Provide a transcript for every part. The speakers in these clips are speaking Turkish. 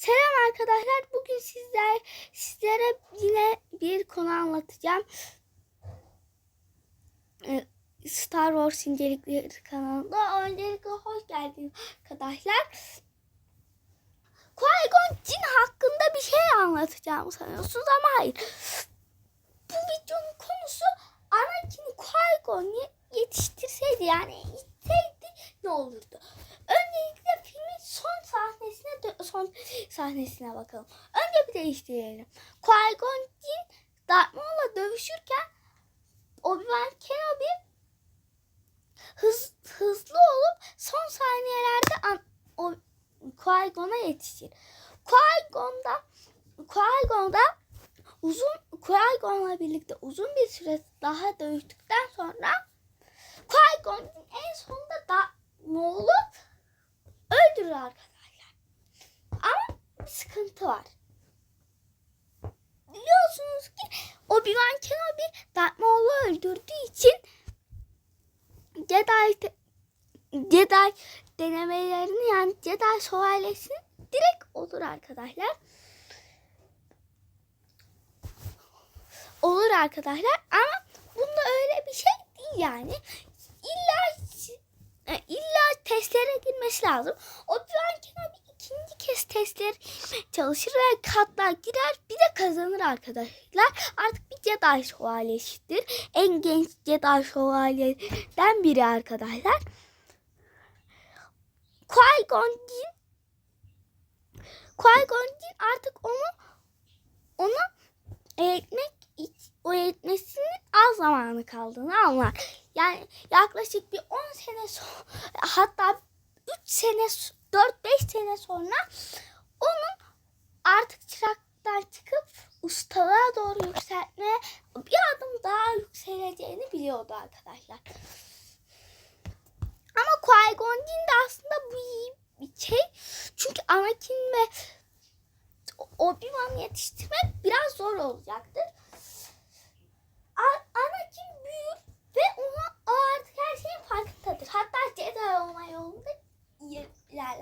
Selam arkadaşlar. Bugün sizler sizlere yine bir konu anlatacağım. Ee, Star Wars incelikleri kanalında. Öncelikle hoş geldiniz arkadaşlar. Qui-Gon Jinn hakkında bir şey anlatacağım sanıyorsunuz ama hayır. Bu videonun konusu Anakin'i Qui-Gon yetiştirseydi yani itseydi ne olurdu? Öncelikle son sahnesine son sahnesine bakalım. Önce bir değiştirelim. Qui-Gon Jinn Darth Maul'la dövüşürken Obi-Wan Kenobi hız, hızlı olup son saniyelerde Qui-Gon'a yetişir. Qui-Gon'da Qui-Gon'da uzun Qui-Gon'la birlikte uzun bir süre daha dövüştükten sonra Qui-Gon en sonunda da Maul'u öldürür arkadaşlar. Ama bir sıkıntı var. Biliyorsunuz ki Obi-Wan Kenobi Darth Maul'u öldürdüğü için Jedi Jedi denemelerini yani Jedi şövalyesini direkt olur arkadaşlar. Olur arkadaşlar ama bunda öyle bir şey değil yani. İlla e, illa testlere girmesi lazım. Obi-Wan Kenobi ikinci kez testlere çalışır ve katlar girer bir de kazanır arkadaşlar. Artık bir Jedi şövalyesidir. En genç Jedi şövalyeden biri arkadaşlar. Qui-Gon Jinn Qui-Gon Jinn artık onu onu eğitmek o eğitmesinin az zamanı kaldığını anlar. Yani yaklaşık bir 10 sene sonra hatta 3 sene 4-5 sene sonra onun artık çıraktan çıkıp ustalığa doğru yükseltme bir adım daha yükseleceğini biliyordu arkadaşlar. Ama Qui-Gon Jinn de aslında bu iyi bir şey. Çünkü Anakin ve Obi-Wan yetiştirmek biraz zor olacaktır. Anakin büyür ve ona o artık her şeyin farkındadır. Hatta Jedi olma yolunda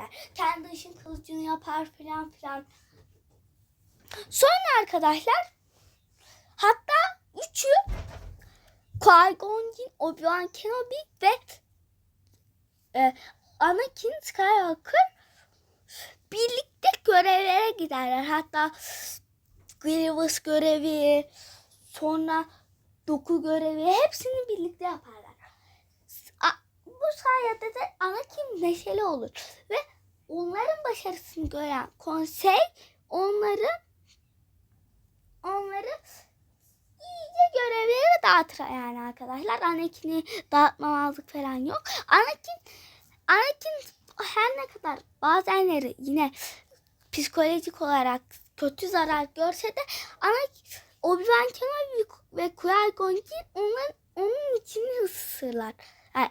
ilerler. Kendi ışın kılıcını yapar filan filan. Sonra arkadaşlar hatta üçü Qui-Gon Jinn, Obi-Wan Kenobi ve e, Anakin Skywalker birlikte görevlere giderler. Hatta Grievous görevi, sonra doku görevi hepsini birlikte yaparlar. Bu sayede de Anakin neşeli olur ve onların başarısını gören konsey onları onları iyice görevleri dağıtır yani arkadaşlar. Anakin'i dağıtmamazlık falan yok. Anakin Anakin her ne kadar bazenleri yine psikolojik olarak kötü zarar görse de Anakin Obi-Wan Kenobi ve Qui-Gon Jinn onun, içini ısırlar. Yani,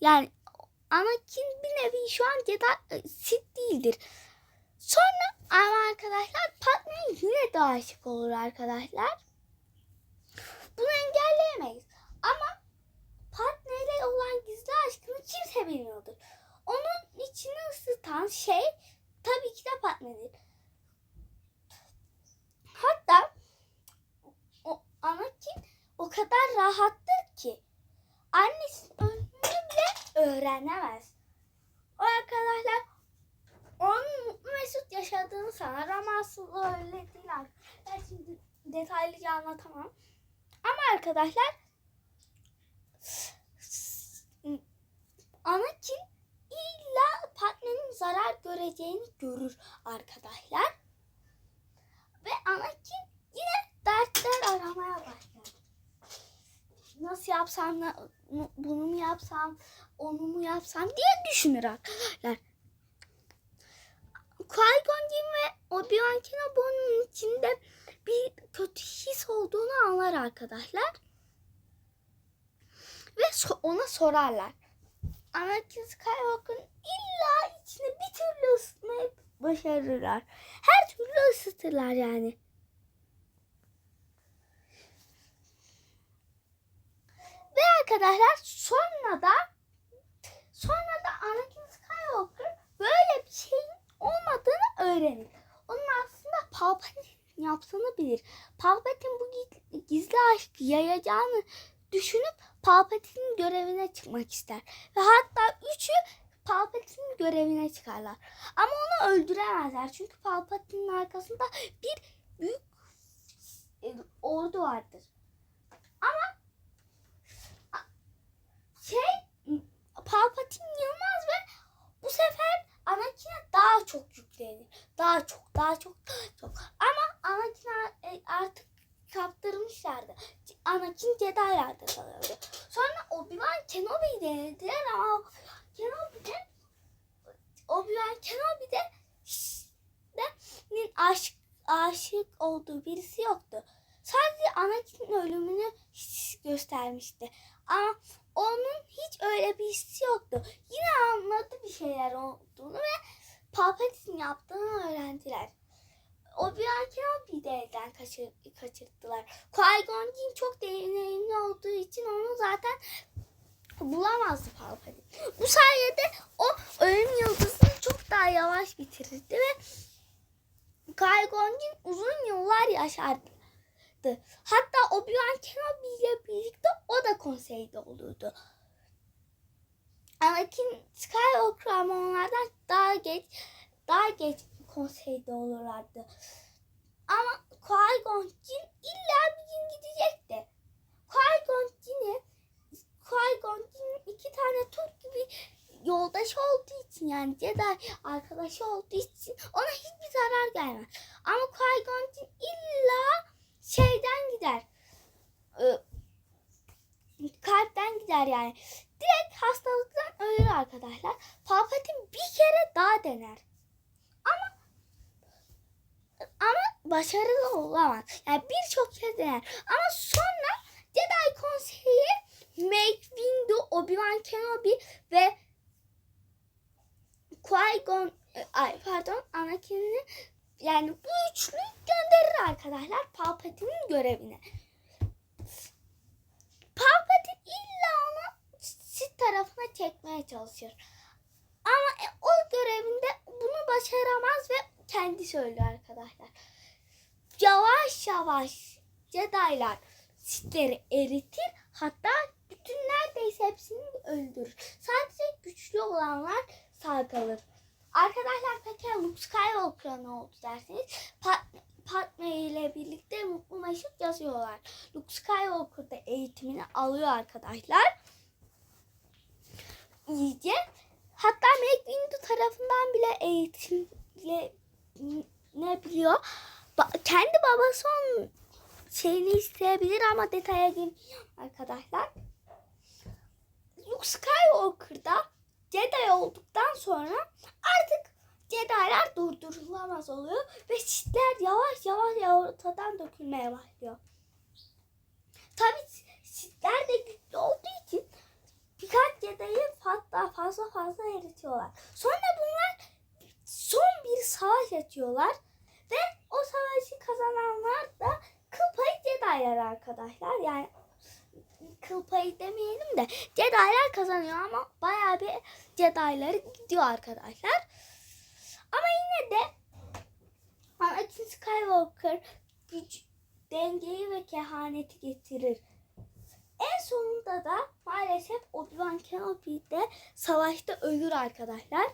yani Anakin bir nevi şu an Jedi e, Sith değildir. Sonra ama arkadaşlar Padme yine de aşık olur arkadaşlar. Bunu engelleyemeyiz. Ama Padme olan gizli aşkını kimse bilmiyordur. Onun içini ısıtan şey tabii ki de Padme'dir. Hatta o Anakin o kadar rahattır ki bile öğrenemez. O arkadaşlar onun mutlu mesut yaşadığını sanar ama aslında öyle değil. Ben şimdi detaylıca anlatamam. Ama arkadaşlar Anakin illa partnerinin zarar göreceğini görür arkadaşlar. Ve Anakin yine dertler aramaya başlar. Nasıl yapsam, bunu mu yapsam, onu mu yapsam diye düşünür arkadaşlar. Qui-Gon Jinn ve Obi-Wan Kenobi'nin içinde bir kötü his olduğunu anlar arkadaşlar. Ve so- ona sorarlar. Anakin Skywalker'ın illa içini bir türlü ısıtmayı başarırlar. Her türlü ısıtırlar yani. Ve arkadaşlar sonra da sonra da Anakin Skywalker böyle bir şeyin olmadığını öğrenir. Palpatine yaptığını bilir. Palpatine bu giz- gizli aşkı yayacağını düşünüp Palpatine'in görevine çıkmak ister. Ve hatta üçü Palpatine'in görevine çıkarlar. Ama onu öldüremezler. Çünkü Palpatine'in arkasında bir büyük e, ordu vardır. Ama şey Palpatine yılmaz ve bu sefer Anakin'e daha çok yüklenir. Daha çok, daha çok, daha çok. Ama Anakin a- e, artık kaptırmışlardı. Anakin Jedi'larda kalıyordu. Sonra Obi-Wan Kenobi'yi denediler ama Kenobi'de Obi-Wan Kenobi'de de aşk, aşık olduğu birisi yoktu. Sadece Anakin'in ölümünü göstermişti. Ama onun hiç öyle bir hissi yoktu. Yine anladı bir şeyler olduğunu ve Palpatine yaptığını öğrendiler. Obi-Wan Kenobi'yi de elden kaçır, kaçırttılar. Qui-Gon çok deneyimli olduğu için onu zaten bulamazdı Palpatine. Bu sayede o ölüm yıldızını çok daha yavaş bitirirdi ve Qui-Gon uzun yıllar yaşardı. Hatta Obi-Wan Kenobi ile birlikte o da konseyde olurdu. Anakin Skywalker ama onlardan daha geç daha geç konseyde olurlardı. Ama Qui-Gon Jinn illa bir gün gidecekti. Qui-Gon Jinn'i Qui-Gon Jinn'in iki tane Türk gibi yoldaş olduğu için yani Jedi arkadaşı olduğu için ona hiçbir zarar gelmez. Ama Qui-Gon Jinn illa şeyden gider. Ee, kalpten gider yani. Direkt hastalıktan ölür arkadaşlar. Palpatine bir kere daha dener. Ama ama başarılı olamaz. Yani birçok kez dener. Ama sonra Jedi Konseyi Mace Windu, Obi-Wan Kenobi ve Qui-Gon e, ay pardon Anakin'i yani bu üçlü gönderir arkadaşlar Palpatine'in görevine. Palpatine illa onu sit tarafına çekmeye çalışıyor. Ama e, o görevinde bunu başaramaz ve kendi söylüyor arkadaşlar. Yavaş yavaş Jedi'lar sitleri eritir hatta bütün neredeyse hepsini öldürür. Sadece güçlü olanlar sağ kalır. Arkadaşlar peki Luke Skywalker'a ne oldu derseniz Pat Padme ile birlikte Mutlu Mesut yazıyorlar. Luke Skywalker da eğitimini alıyor arkadaşlar. İyice. Hatta Windu tarafından bile eğitimle ne biliyor. Ba- kendi babası onun şeyini isteyebilir ama detaya girmiyor arkadaşlar. Luke Skywalker da Jedi olduktan sonra artık Jedi'lar durdurulamaz oluyor ve Sith'ler yavaş yavaş ortadan dökülmeye başlıyor. Tabii Sith'ler de birkaç Jedi'yi hatta fazla fazla eritiyorlar. Sonra bunlar son bir savaş açıyorlar ve o savaşı kazananlar da kıl payı Jedi'lar arkadaşlar. Yani kıl payı demeyelim de Jedi'lar kazanıyor ama bayağı bir Jedi'ları gidiyor arkadaşlar. Ama yine de Anakin Skywalker güç, dengeyi ve kehaneti getirir. En sonunda da maalesef Obi-Wan Kenobi de savaşta ölür arkadaşlar.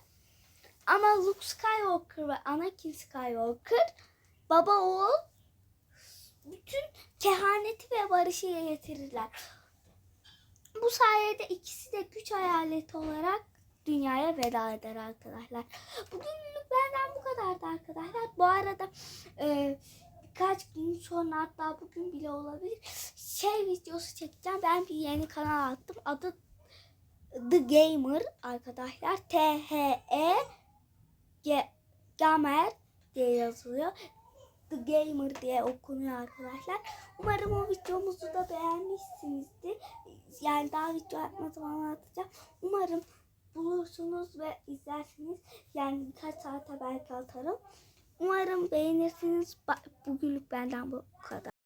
Ama Luke Skywalker ve Anakin Skywalker baba oğul bütün kehaneti ve barışı getirirler. Bu sayede ikisi de güç hayaleti olarak dünyaya veda eder arkadaşlar. Bugünlük benden bu kadardı arkadaşlar. Bu arada e, birkaç gün sonra hatta bugün bile olabilir şey videosu çekeceğim. Ben bir yeni kanal attım. Adı The Gamer arkadaşlar. T-H-E G Gamer diye yazılıyor. The Gamer diye okunuyor arkadaşlar. Umarım o videomuzu da beğenmişsinizdir. Yani daha video atmadım ama atacağım. Umarım bulursunuz ve izlersiniz. Yani birkaç saate belki atarım. Umarım beğenirsiniz. Bugünlük benden bu kadar.